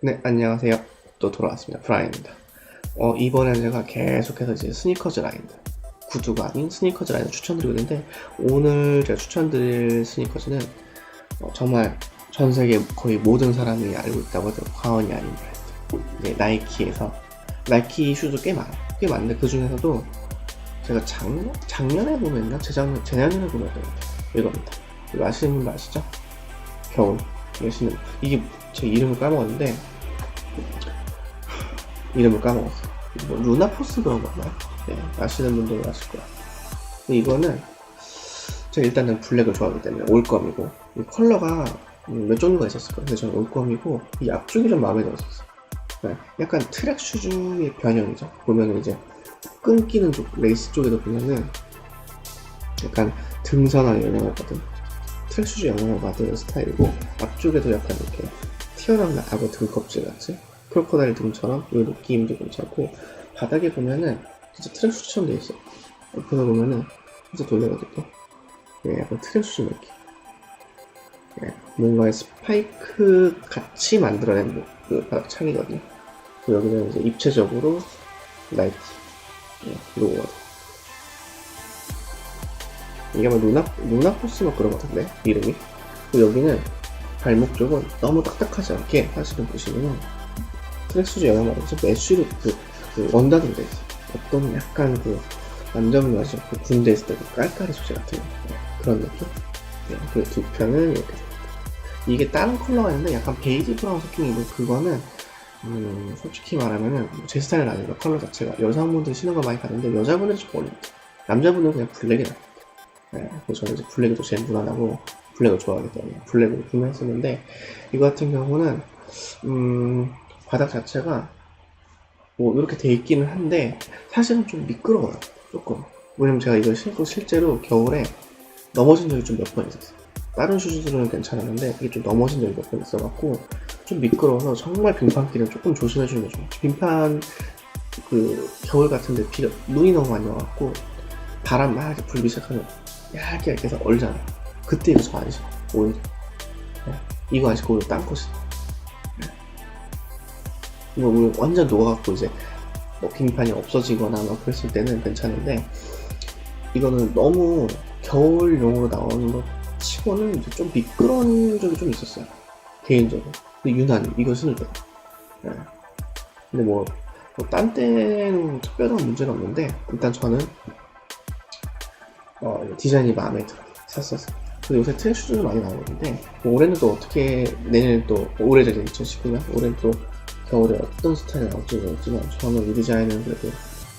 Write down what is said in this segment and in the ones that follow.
네, 안녕하세요. 또 돌아왔습니다. 브라인입니다. 어, 이번에는 제가 계속해서 이제 스니커즈 라인들, 구두가 아닌 스니커즈 라인을 추천드리고 있는데, 오늘 제가 추천드릴 스니커즈는 어, 정말 전 세계 거의 모든 사람이 알고 있다고 해도 과언이 아닌 브랜드. 이제 나이키에서, 나이키 슈즈 꽤 많아요. 꽤 많은데 그 중에서도 제가 작, 작년에 보면나? 재작년, 재작년에 보면 이겁니다. 이거 아시는 분들 아시죠? 겨울. 신는, 이게 제 이름을 까먹었는데, 이름을 까먹었어. 뭐 루나포스 그런 건가요? 네, 아시는 분들은 아실 거야. 이거는 제가 일단은 블랙을 좋아하기 때문에 올검이고 이 컬러가 음, 몇 종류가 있었을 거예요. 근데 저는 올검이고 이 앞쪽이 좀 마음에 들었었어. 네, 약간 트랙 슈즈의 변형이죠. 보면은 이제 끊기는 쪽 레이스 쪽에도 보면은 약간 등선한 영향을 받은 트랙 슈즈 영향을 받은 스타일이고 앞쪽에도 약간 이렇게 튀어나온 악어 등껍질 같이 크로커다일 등처럼 이 느낌도 괜찮고 바닥에 보면은 진짜 트랙 슈즈처럼 돼 있어. 옆에서 보면은 진짜 돌려가지고 예, 약간 트랙 슈즈 느낌. 예, 뭔가 스파이크 같이 만들어낸 뭐- 그 바닥 창이거든요. 여기는 이제 입체적으로 나이키 예, 로고가 돼. 이게 아마 루나 루나포스 막 그런 것 같은데 이름이. 그리고 여기는 발목 쪽은 너무 딱딱하지 않게 사실은 보시면은 트랙수즈 영향받아서 메쉬로 그, 그 원단으로 돼. 어떤 약간 그 맞아 그 군대 있을 때그 깔깔이 소재 같은 네, 그런 느낌. 네, 그두 편은 이렇게. 이게 다른 컬러가 있는데 약간 베이지 브라운 섞인 거 그거는 음, 솔직히 말하면은 제 스타일은 아니에요. 컬러 자체가 여성분들 신는 거 많이 봤는데 여자분들이 좀 어렵다. 남자분들은 그냥 블랙이 나. 네, 그래서 저는 이제 블랙이 더 제일 무난하고 블랙을 좋아하기 때문에 블랙으로 구매했었는데 이거 같은 경우는 음, 바닥 자체가 뭐 이렇게 돼 있기는 한데 사실은 좀 미끄러워요 조금. 왜냐면 제가 이걸 신고 실제로 겨울에 넘어진 적이 좀 몇 번 있었어요. 다른 슈즈들은 괜찮았는데 이게 좀 넘어진 적이 몇 번 있어갖고 좀 미끄러워서 정말 빙판길은 조금 조심해 주는 게 좋아요. 빙판 그 겨울 같은데 비가 눈이 너무 많이 와갖고 바람 막 불기 시작하면 얇게 얇게 해서 얼잖아 그때 저안 신어 오히려. 네. 이거 안 신고 오히려 딴거 신어 이거 뭐 완전 녹아갖고 이제 뭐 빙판이 없어지거나 막 그랬을 때는 괜찮은데 이거는 너무 겨울용으로 나오는 것 치고는 좀 미끄러운 적이 좀 있었어요. 개인적으로. 근데 유난히 이거 신을 때 네. 근데 뭐, 뭐딴 때는 특별한 문제는 없는데 일단 저는 어, 디자인이 마음에 들어 샀었어요 근데 요새 트랙 슈즈도 많이 나오는데 뭐 올해는 또 어떻게 내년에 또 올해 되죠 2019년 올해는 또 겨울에 어떤 스타일이 나올지 모르겠지만 저는 이 디자인은 그래도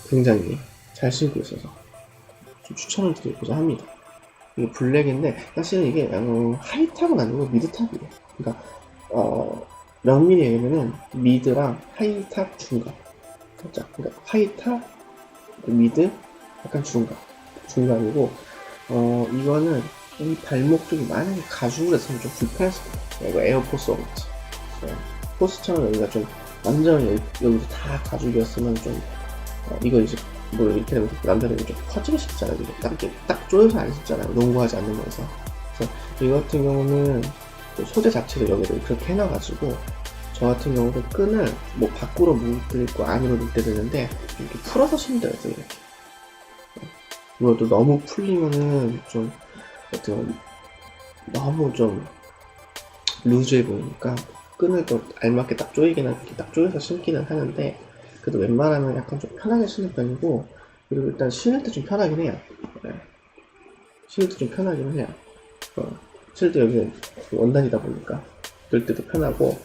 굉장히 잘 신고 있어서 좀 추천을 드리고자 합니다. 이게 블랙인데 사실은 이게 어, 하이탑은 아니고 미드탑이에요. 그러니까 어, 면밀히 얘기하면은 미드랑 하이탑 중간 살짝 그러니까 하이탑 미드 약간 중간 중간이고 어 이거는 이 발목 쪽이 만약에 가죽을 했으면 좀 불편했을 거예요. 이거 에어포스 네. 포스처럼 여기가 좀 완전 여기, 여기서 다 가죽이었으면 좀 어, 이거 이제 뭐 이렇게 되면 남자들이 좀 퍼지게 싶잖아요. 이거 딱, 딱 조여서 안 싶잖아요. 농구하지 않는 거에서. 그래서 이거 같은 경우는 그 소재 자체를 여기를 그렇게 해놔가지고 저 같은 경우도 끈을 뭐 밖으로 있고 안으로 때 되는데 이렇게 풀어서 신더라고요. 이렇게. 이걸 또 너무 풀리면은 좀 어떻게 너무 좀 루즈해 보이니까 끈을 또 알맞게 딱 조이기는 이렇게 딱 조여서 신기는 하는데 그래도 웬만하면 약간 좀 편하게 신는 편이고 그리고 일단 신을 때 좀 편하긴 해요 네. 신을 때 좀 편하긴 해요 어, 신을 때 여기 원단이다 보니까 들 때도 편하고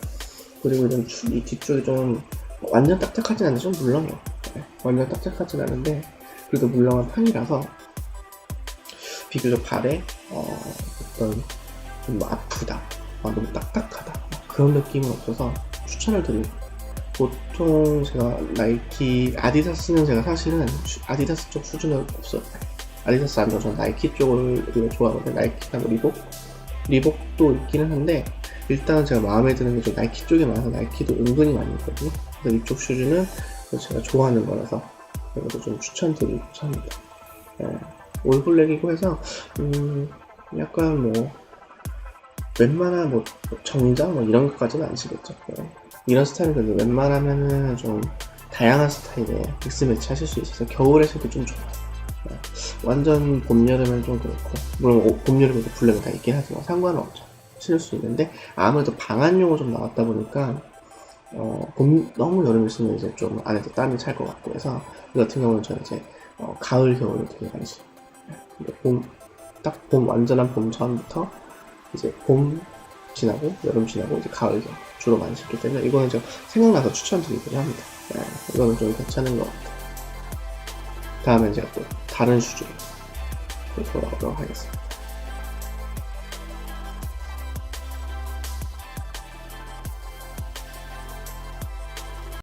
그리고 좀이 뒤쪽이 좀 완전 딱딱하진 않은데 좀 물렁해요 네. 완전 딱딱하진 않은데 그래도 물렁한 편이라서 비교적 발에 어, 어떤 좀 아프다 아, 너무 딱딱하다 그런 느낌은 없어서 추천을 드리고 보통 제가 나이키 아디다스는 제가 사실은 슈- 아디다스 쪽 수준은 없어요. 아디다스 안 좋아 저는 나이키 쪽을 오히려 좋아하거든요. 나이키나 뭐 리복? 리복도 있기는 한데 일단 제가 마음에 드는 게 좀 나이키 쪽이 많아서 나이키도 은근히 많이 있거든요. 근데 이쪽 슈즈는 제가 좋아하는 거라서 이것도 좀 추천드리고 합니다. 예, 올블랙이고 해서 음 약간 뭐 웬만한 뭐 정장 뭐 이런 것까지는 안 시겠죠. 네. 이런 스타일은 그래도 웬만하면은 좀 다양한 스타일의 믹스매치 하실 수 있어서 겨울에서도 좀 좋아요. 네. 완전 봄, 여름은 좀 그렇고, 물론 오- 봄, 여름에도 블랙은 다 있긴 하지만 상관은 없죠. 신을 수 있는데, 아무래도 방한용으로 좀 나왔다 보니까, 어, 봄, 너무 여름에 쓰면 이제 좀 안에서 땀이 찰 것 같고 해서, 이 같은 경우는 저는 이제, 어, 가을, 겨울을 되게 많이 써요. 네. 봄, 딱 봄, 완전한 봄 전부터, 이제 봄 지나고, 여름 지나고, 이제 가을, 겨울 주로 많이 신기 때문에, 이거는 좀 생각나서 추천드리기로 합니다. 네, 이거는 좀 괜찮은 것 같아요. 다음에 제가 또 다른 또 돌아오도록 하겠습니다.